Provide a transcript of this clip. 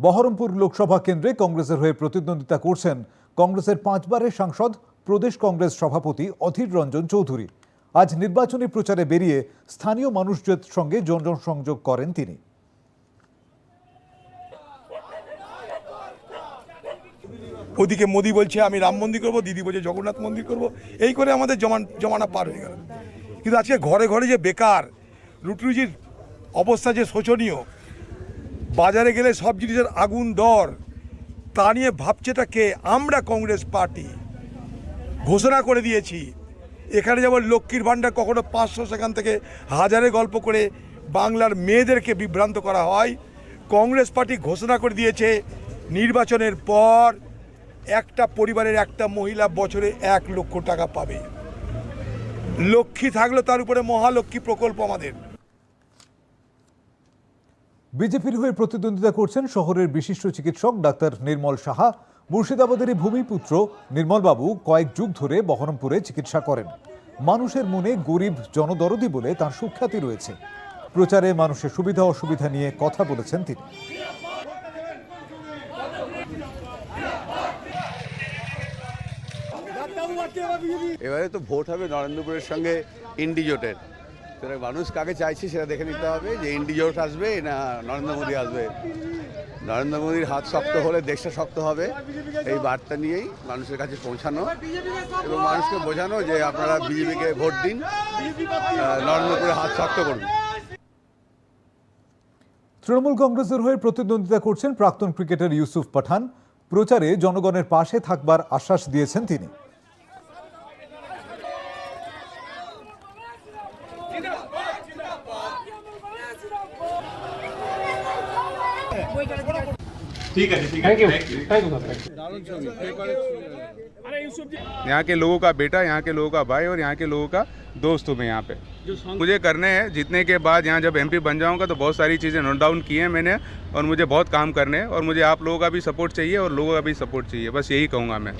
বহরমপুর লোকসভা কেন্দ্রে কংগ্রেসের হয়ে প্রতিদ্বন্দ্বিতা করছেন কংগ্রেসের পাঁচবারের সাংসদ, প্রদেশ কংগ্রেস সভাপতি অধীর রঞ্জন চৌধুরী। আজ নির্বাচনী প্রচারে বেরিয়ে স্থানীয় মানুষদের সঙ্গে জনসংযোগ করেন তিনি। ওদিকে মোদি বলছে, আমি রাম মন্দির করব, দিদি বলছে, জগন্নাথ মন্দির করব। এই করে আমাদের জমান, জমানা পার হয়ে গেল। কিন্তু আজকে ঘরে ঘরে যে বেকার রুটরুজির অবস্থা যে শোচনীয় বাজারে গেলে সব জিনিসের আগুন দর। তা নিয়ে ভাবছেটা কে? আমরা কংগ্রেস পার্টি। ঘোষণা করে দিয়েছি। এখানে যেমন লক্ষ্মীর ভাণ্ডার কখনো পাঁচশো সেখান থেকে হাজারে গল্প করে বাংলার মেয়েদেরকে বিভ্রান্ত করা হয়। কংগ্রেস পার্টি ঘোষণা করে দিয়েছে নির্বাচনের পর একটা পরিবারের একটা মহিলা বছরে এক লক্ষ টাকা পাবে। লক্ষ্মী থাকল তার উপরে মহালক্ষ্মী প্রকল্প আমাদের। বিজেপির হয়ে প্রতিদ্বন্দ্বিতা করছেন শহরের বিশিষ্ট চিকিৎসক ডাক্তার নির্মল সাহা। মুর্শিদাবাদেরই ভূমিপুত্র নির্মলবাবু কয়েক যুগ ধরে বহরমপুরে চিকিৎসা করেন। মানুষের মনে গরিব জনদরদি বলে তার সুখ্যাতি রয়েছে। প্রচারে মানুষের সুবিধা অসুবিধা নিয়ে কথা বলেছেন তিনি। এবারে তো ভোট হবে নরেন্দ্রপুরের সঙ্গে ইন্ডিজোটের। মানুষ কাকে চাইছে সেটা দেখে নিতে হবে যে ইন্ডিজোট আসবে না নরেন্দ্র মোদী আসবে। নরেন্দ্র মোদীর হাত শক্ত হলে দেশটা শক্ত হবে এই বার্তা নিয়েই মানুষের কাছে পৌঁছানো এবং মানুষকে বোঝানো যে আপনারা বিজেপিকে ভোট দিন আহ, নরেন্দ্রপুরের হাত শক্ত করুন। তৃণমূল কংগ্রেসের হয়ে প্রতিদ্বন্দ্বিতা করছেন প্রাক্তন ক্রিকেটার ইউসুফ পাঠান। প্রচারে জনগণের পাশে থাকবার আশ্বাস দিয়েছেন তিনি। यहाँ के लोगों का बेटा यहाँ के लोगों का भाई और यहाँ के लोगों का दोस्त हूँ मैं यहाँ पे। मुझे करने हैं जीतने के बाद यहाँ जब एमपी बन जाऊँगा तो बहुत सारी चीज़ें नोट डाउन की हैं मैंने और मुझे बहुत काम करने हैं और मुझे आप लोगों का भी सपोर्ट चाहिए और लोगों का भी सपोर्ट चाहिए। बस यही कहूँगा मैं।